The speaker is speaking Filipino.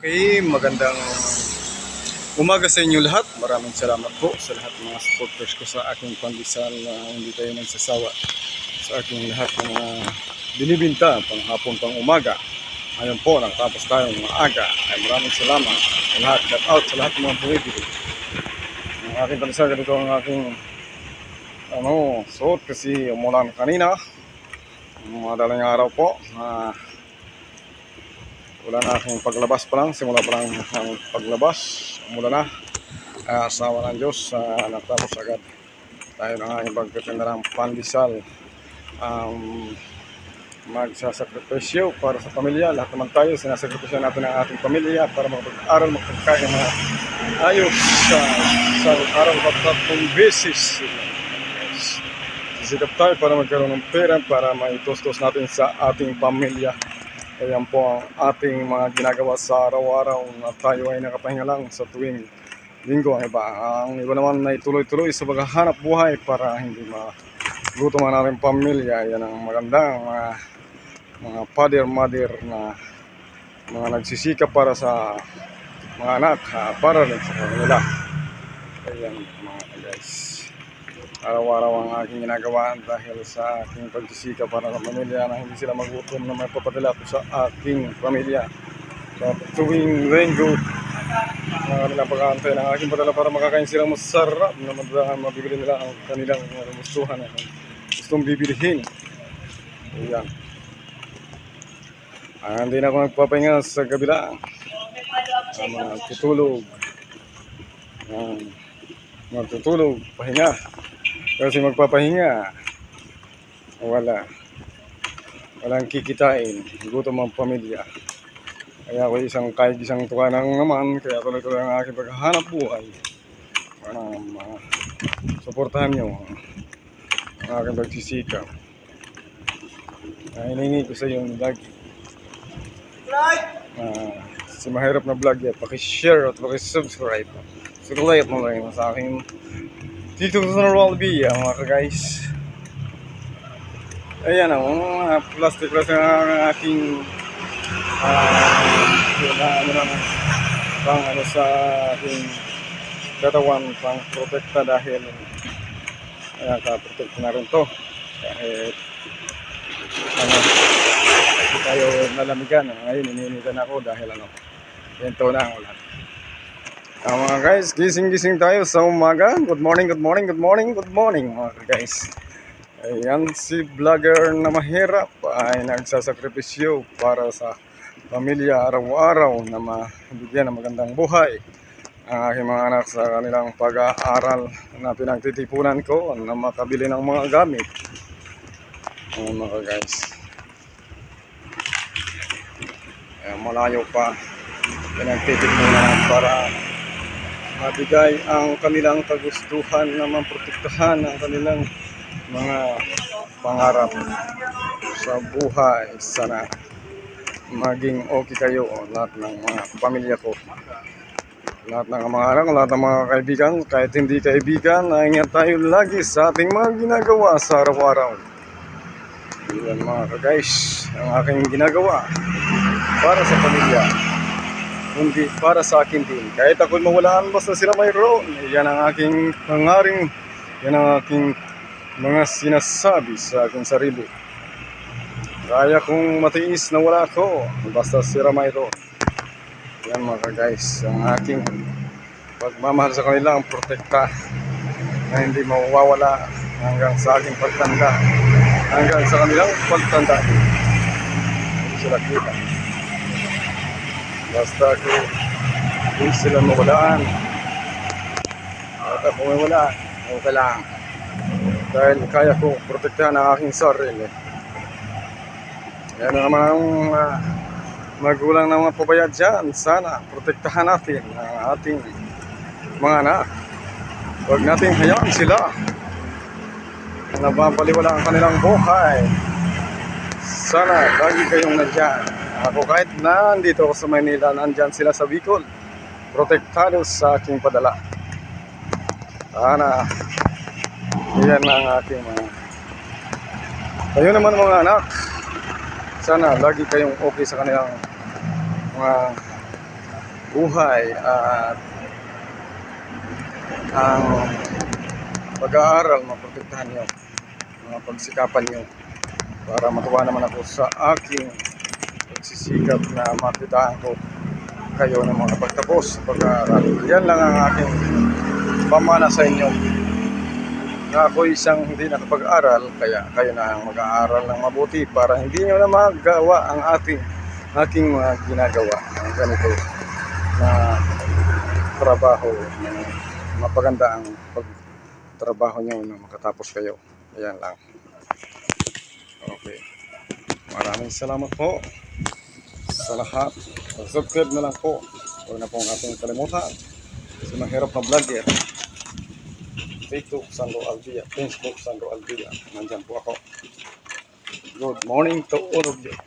Okay, magandang umaga sa inyo lahat. Maraming salamat po sa lahat ng mga supporters ko sa aking pandesal na hindi tayo nagsasawa sa aking lahat ng mga binibinta pang hapon pang umaga. Ngayon po, nakatapos tayo ng aga. Ay maraming salamat sa lahat. Shout out sa lahat ng mga bumibili. Ang aking pandesal, ganito ang aking ano, suot kasi umulan kanina. Madaling araw po. Ah, wala na akong paglabas pa lang, simula pa lang ang paglabas, umula na. Uh, asawa ng Diyos, uh, natapos agad tayo ng aking pagtitinda ng pandesal. Um, magsasakripisyo para sa pamilya. Lahat naman tayo, sinasakripisyo natin ang ating pamilya para makapag-aral, makapagkain na ayos sa, sa araw tatlong beses. Sisikap tayo para magkaroon ng pera para maitustos natin sa ating pamilya. Ayan po ang ating mga ginagawa sa araw-araw na tayo ay nakapahinga lang sa tuwing linggo ang iba. Ang iba naman ay tuloy-tuloy sa paghahanap buhay para hindi magutom ang ating pamilya. Yan ang magandang mga, mga father, mother na mga nagsisikap para sa mga anak, ah, para rin sa kanila. Ayan mga guys araw-araw ang aking ginagawa dahil sa aking pagsisikap para sa pamilya na hindi sila magutom na may papadala ko sa aking pamilya. Sa tuwing linggo, na kanilang pag-aantay ng aking padala para makakain sila masarap na madala, mabibili nila ang kanilang mga gustuhan at gustong bibilihin. Ayan. Ah, hindi na ako nagpapahinga sa kabila. Ang mga tutulog. Ayan. Magtutulog, pahinga. Kasi magpapahinga, wala. Walang kikitain, gutom ang pamilya. Kaya ako isang kahit isang tuka lang naman, kaya tuloy-tuloy ang aking paghahanap buhay. Para uh, suportahan nyo ang aking pagsisikap. Uh, hiningi ko sa iyo lagi. Uh, si mahirap na vlog yan, pakishare at pakisubscribe. Subscribe mo lang sa aking dito sa Rolby, ah, mga guys. Ayan ang mga plastic plastic ang aking ah, yun na, ano naman, pang ano sa aking katawan, pang protekta dahil ayan, ka-protect na rin to. Kahit ano, tayo nalamigan. Ngayon, ininitan ako dahil ano, yento na ang ulan. Ah, mga guys, gising-gising tayo sa umaga. Good morning, good morning, good morning, good morning mga guys. Ayan si vlogger na mahirap ay nagsasakripisyo para sa pamilya araw-araw na mabigyan ng magandang buhay. Ang aking mga anak sa kanilang pag-aaral na pinagtitipunan ko na makabili ng mga gamit. Ayan mga guys. Ayan, malayo pa pinagtitipunan para mabigay ang kanilang kagustuhan na maprotektahan ang kanilang mga pangarap sa buhay. Sana maging okay kayo lahat ng mga pamilya ko. Lahat ng mga anak, lahat ng mga kaibigan, kahit hindi kaibigan, ingat tayo lagi sa ating mga ginagawa sa araw-araw. Yan mga guys, ang aking ginagawa para sa pamilya kundi para sa akin din. Kahit ako'y mawalaan, basta sila mayroon. Yan ang aking hangaring, yan ang aking mga sinasabi sa aking sarili. Kaya kong matiis na wala ako, basta sila mayroon. Yan mga guys, ang aking pagmamahal sa kanila, ang protekta na hindi mawawala hanggang sa aking pagtanda. Hanggang sa kanilang pagtanda. Hindi sila kita. Basta kung sila mawalaan. At ako may wala, okay. Dahil kaya ko protektahan ang aking sarili. Yan na naman ang uh, magulang ng mga pabayad dyan. Sana protektahan natin ang ating mga anak. Huwag natin hayaan sila na ang kanilang buhay. Sana lagi kayong nandyan. Ako kahit nandito ako sa Manila, nandyan sila sa Bicol. Protektado sa aking padala. Sana, yan ang aking mga... Kayo naman mga anak, sana lagi kayong okay sa kanilang mga buhay at ang pag-aaral, maprotektahan nyo, mga pagsikapan nyo para matuwa naman ako sa aking pagsisikap na makitaan ko kayo ng mga pagtapos pag-aaral. Yan lang ang aking pamana sa inyo na ako isang hindi nakapag-aral, kaya kayo na ang mag-aaral ng mabuti para hindi nyo na magawa ang ating aking mga ginagawa ang ganito na trabaho na mapaganda ang pagtrabaho nyo na makatapos kayo. Ayan lang. Okay. Maraming salamat po sa lahat. Subscribe na lang po. Huwag na pong ating kalimutan. Sa mahirap na vlogger. Facebook, Sandro Alvia. Facebook, Sandro Alvia. Nandyan po ako. Good morning to all of you.